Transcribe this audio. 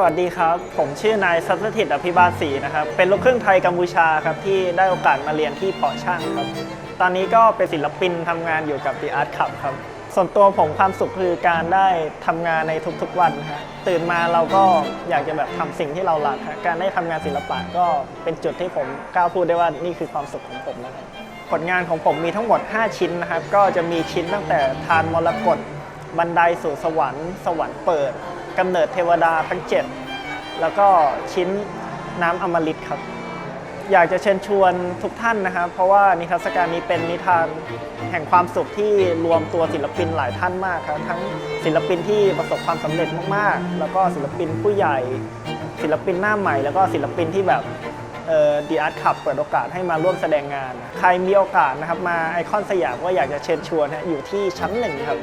สวัสดีครับ ผมชื่อนายสัตถิตอภิบาลศรีนะครับ เป็นลูกครึ่งไทยกัมพูชาครับ ที่ได้โอกาสมาเรียนที่เปาะช่างครับ ตอนนี้ก็เป็นศิลปินทำงานอยู่กับ The Art Club ครับ ส่วนตัวผมความสุขคือการได้ทำงานในทุกๆวันฮะตื่นมาเราก็อยากจะแบบทำสิ่งที่เรารักฮะการได้ทำงานศิลปะก็เป็นจุดที่ผมกล้าพูดได้ว่านี่คือความสุขของผมนะครับผลงานของผมมีทั้งหมด 5 ชิ้นนะครับ ก็จะมีชิ้นตั้งแต่ทานมรกตบันไดสู่สวรรค์ สวรรค์เปิด กำเนิดเทวดาทั้ง 7 แล้วก็ชิ้นน้ำอมฤตครับ อยากจะเชิญชวนทุกท่านนะครับ เพราะว่านิทรรศการนี้เป็นนิทานแห่งความสุขที่รวมตัวศิลปินหลายท่านมากครับ ทั้งศิลปินที่ประสบความสำเร็จมากๆ แล้วก็ศิลปินผู้ใหญ่ ศิลปินหน้าใหม่ แล้วก็ศิลปินที่แบบเอ่อ The Art Club เปิดโอกาสให้มาร่วมแสดงงาน ใครมีโอกาสนะครับมาไอคอนสยามก็อยากจะเชิญชวนฮะอยู่ที่ชั้นหนึ่งครับ